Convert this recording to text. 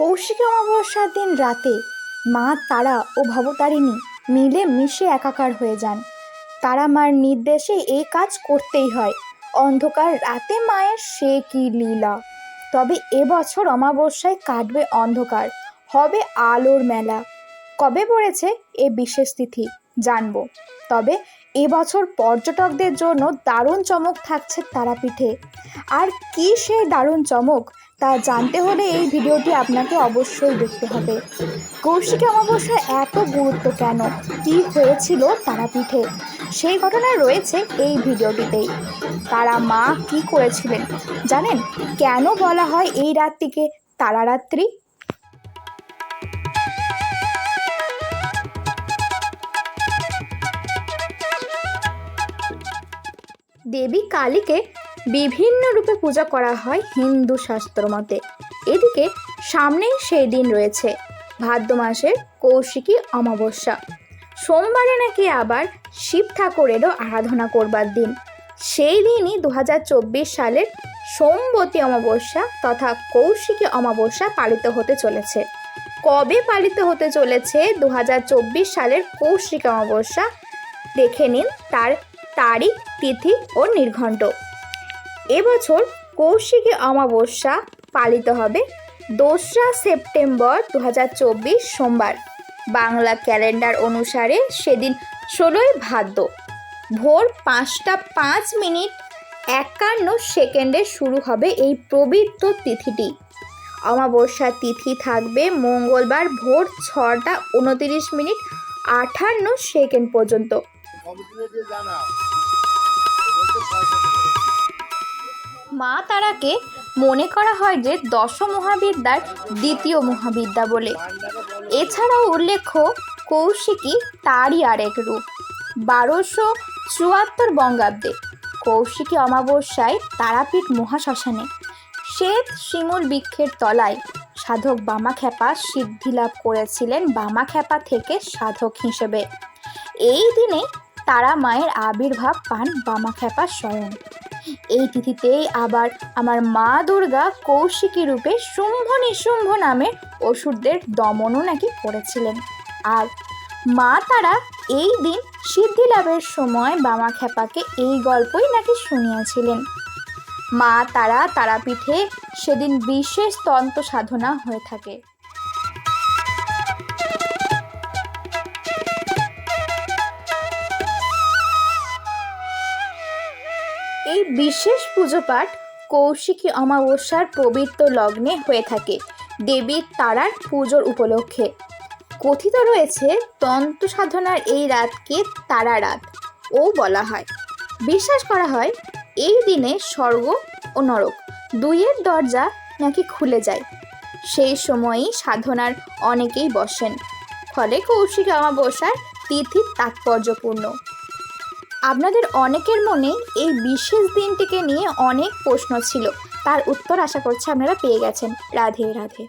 কৌশিকী অমাবস্যার দিন রাতে মা, তারা ও ভবতারিণী মিলে মিশে একাকার হয়ে যান। তারা মার নির্দেশে এই কাজ করতেই হয়। অন্ধকার রাতে মায়ের সে কি লীলা। তবে এবছর অমাবস্যায় কাটবে অন্ধকার। হবে আলোর মেলা। কবে পড়েছে এ বিশেষ তিথি? জানব। তবে এবছর পর্যটকদের জন্য দারুণ চমক থাকছে তারাপীঠে। আর কি সেই দারুণ চমক তা জানতে হলে এই ভিডিওটি আপনাকে অবশ্যই দেখতে হবে। কৌশিক অমাবস্যা এত গুরুত্ব কেন? কি হয়েছিল তারাপীঠে? সেই ঘটনা রয়েছে এই ভিডিওটিতেই। তারা মা কি করেছিলেন? জানেন? কেন বলা হয় এই রাতটিকে তারারাত্রি? দেবী কালীকে বিভিন্ন রূপে পূজা করা হয় হিন্দু শাস্ত্র মতে। এদিকে সামনেই সেই দিন রয়েছে, ভাদ্র মাসের কৌশিকী অমাবস্যা। সোমবারে নাকি আবার শিব ঠাকুরেরও আরাধনা করবার দিন। সেই দিনই দু হাজার চব্বিশ সালের সোমবতী অমাবস্যা তথা কৌশিকী অমাবস্যা পালিত হতে চলেছে। কবে পালিত হতে চলেছে দু হাজার চব্বিশ সালের কৌশিকী অমাবস্যা, দেখে নিন তার তারিখ, তিথি ও নির্ঘণ্ট। এবছর কৌশিকী অমাবস্যা পালিত হবে দোসরা সেপ্টেম্বর দু হাজার চব্বিশ সোমবার। বাংলা ক্যালেন্ডার অনুসারে সেদিন ষোলোই ভাদ্র ভোর পাঁচটা পাঁচ মিনিট একান্ন সেকেন্ডে শুরু হবে এই পবিত্র তিথিটি। অমাবস্যা তিথি থাকবে মঙ্গলবার ভোর ছটা উনতিরিশ মিনিট আটান্ন সেকেন্ড পর্যন্ত। মা তারাকে মনে করা হয় যে দশ মহাবিদ্যার দ্বিতীয় মহাবিদ্যা বলে। এছাড়াও উল্লেখ্য, কৌশিকী তারই আরেক রূপ। বারোশো চুয়াত্তর বঙ্গাব্দে কৌশিকী অমাবস্যায় তারাপীঠ মহাশ্মশানে। শ্বেত শিমুল বৃক্ষের তলায় সাধক বামাখ্যাপা সিদ্ধিলাভ করেছিলেন বামাখ্যাপা থেকে সাধক হিসেবে। এই দিনে তারা মায়ের আবির্ভাব পান বামাখ্যাপা স্বয়ং। এই তিথিতেই আবার আমার মা দুর্গা কৌশিকী রূপে শুম্ভ নিশুম্ভ নামের অসুরদের দমনও নাকি করেছিলেন। আর মা তারা এই দিন সিদ্ধি লাভের সময় বামাখ্যাপাকে এই গল্পই নাকি শুনিয়েছিলেন। মা তারা তারাপীঠে সেদিন বিশেষ তন্ত্র সাধনা হয়ে থাকে। এই বিশেষ পুজো পাঠ কৌশিকী অমাবস্যার পবিত্র লগ্নে হয়ে থাকে। দেবীর তারার পুজোর উপলক্ষে। কথিত রয়েছে তন্ত্র সাধনার এই রাতকে তারা রাত ও বলা হয়। বিশ্বাস করা হয়, এই দিনে স্বর্গ ও নরক দুইয়ের দরজা নাকি খুলে যায়। সেই সময়ই সাধনার অনেকেই বসেন। ফলে কৌশিক অমাবস্যার তিথি তাৎপর্যপূর্ণ। আপনাদের অনেকের মনে এই বিশেষ দিনটিকে নিয়ে অনেক প্রশ্ন ছিল। তার উত্তর আশা করছি আপনারা পেয়ে গেছেন। রাধে রাধে।